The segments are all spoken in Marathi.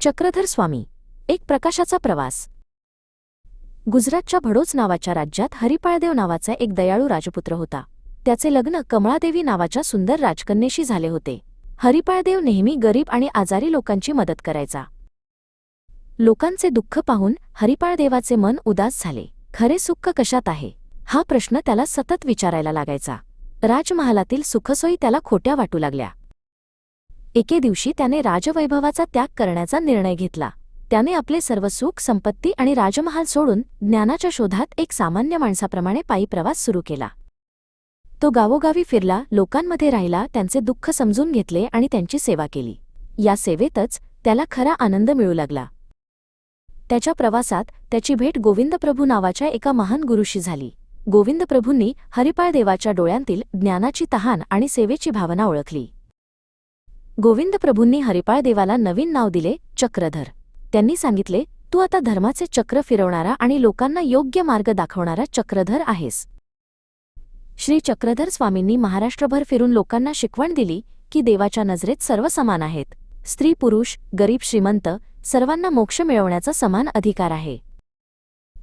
चक्रधर स्वामी एक प्रकाशाचा प्रवास. गुजरातच्या भडोच नावाच्या राज्यात हरिपाळदेव नावाचा एक दयाळू राजपुत्र होता. त्याचे लग्न कमळादेवी नावाच्या सुंदर राजकन्येशी झाले होते. हरिपाळदेव नेहमी गरीब आणि आजारी लोकांची मदत करायचा. लोकांचे दुःख पाहून हरिपाळदेवाचे मन उदास झाले. खरे सुख कशात आहे? हा प्रश्न त्याला सतत विचारायला लागायचा. राजमहालातील सुखसोयी त्याला खोट्या वाटू लागल्या. एके दिवशी त्याने राजवैभवाचा त्याग करण्याचा निर्णय घेतला. त्याने आपले सर्व सुख संपत्ती आणि राजमहाल सोडून ज्ञानाच्या शोधात एक सामान्य माणसाप्रमाणे पायी प्रवास सुरू केला. तो गावोगावी फिरला लोकांमध्ये राहिला त्यांचे दुःख समजून घेतले आणि त्यांची सेवा केली. या सेवेतच त्याला खरा आनंद मिळू लागला. त्याच्या प्रवासात त्याची भेट गोविंदप्रभू नावाच्या एका महान गुरुशी झाली. गोविंदप्रभूंनी हरिपाळ देवाच्या डोळ्यांतील ज्ञानाची तहान आणि सेवेची भावना ओळखली. गोविंदप्रभूंनी हरिपाळ देवाला नवीन नाव दिले चक्रधर. त्यांनी सांगितले तू आता धर्माचे चक्र फिरवणारा आणि लोकांना योग्य मार्ग दाखवणारा चक्रधर आहेस. श्री चक्रधर स्वामींनी महाराष्ट्रभर फिरून लोकांना शिकवण दिली की देवाच्या नजरेत सर्व समान आहेत. स्त्री पुरुष गरीब श्रीमंत सर्वांना मोक्ष मिळवण्याचा समान अधिकार आहे.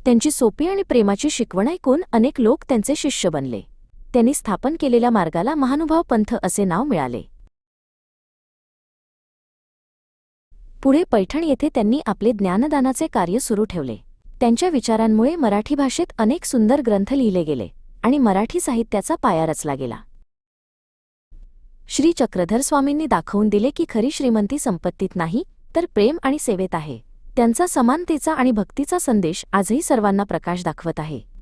त्यांची सोपी आणि प्रेमाची शिकवण ऐकून अनेक लोक त्यांचे शिष्य बनले. त्यांनी स्थापन केलेल्या मार्गाला महानुभाव पंथ असे नाव मिळाले. पुढे पैठण येथे त्यांनी आपले ज्ञानदानाचे कार्य सुरू ठेवले. त्यांच्या विचारांमुळे मराठी भाषेत अनेक सुंदर ग्रंथ लिहिले गेले आणि मराठी साहित्याचा पाया रचला गेला. श्री चक्रधर स्वामींनी दाखवून दिले की खरी श्रीमंती संपत्तीत नाही तर प्रेम आणि सेवेत आहे. त्यांचा समानतेचा आणि भक्तीचा संदेश आजही सर्वांना प्रकाश दाखवत आहे.